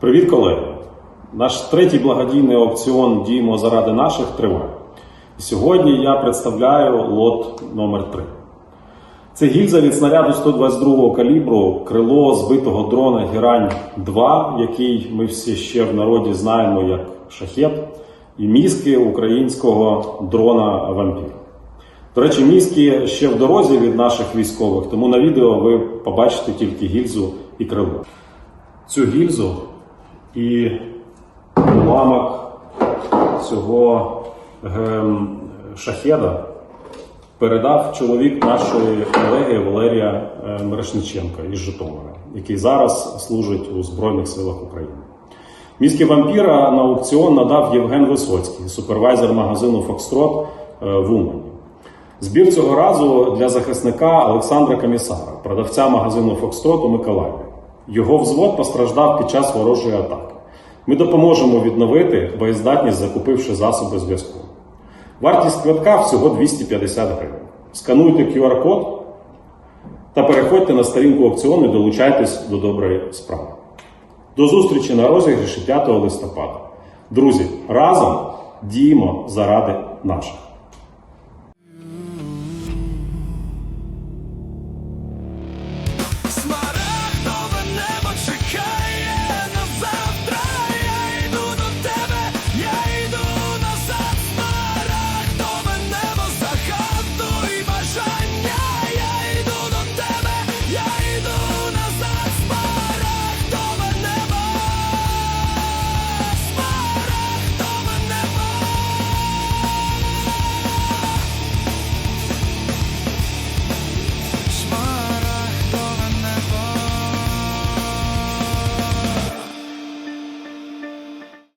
Привіт, колеги! Наш третій благодійний аукціон Діємо заради наших триває. Сьогодні я представляю лот номер 3 Це гільза від снаряду 122 калібру, крило збитого дрона Герань 2, який ми всі ще в народі знаємо як шахет, і мізки українського дрона Вампір. До речі, мізки ще в дорозі від наших військових, тому на відео ви побачите тільки гільзу і крило. Цю гільзу і уламок цього ем, шахеда передав чоловік нашої колеги Валерія е, Мирошниченка із Житомира, який зараз служить у Збройних силах України. Мізки вампіра на аукціон надав Євген Висоцький, супервайзер магазину Фокстрот е, в Умані. Збір цього разу для захисника Олександра Комісара, продавця магазину Фокстрот у Миколаєві. Його взвод постраждав під час ворожої атаки. Ми допоможемо відновити боєздатність, закупивши засоби зв'язку. Вартість квитка всього 250 гривень. Скануйте QR-код та переходьте на сторінку аукціону і долучайтесь до доброї справи. До зустрічі на розігріші 5 листопада. Друзі, разом діємо заради наших. Smart.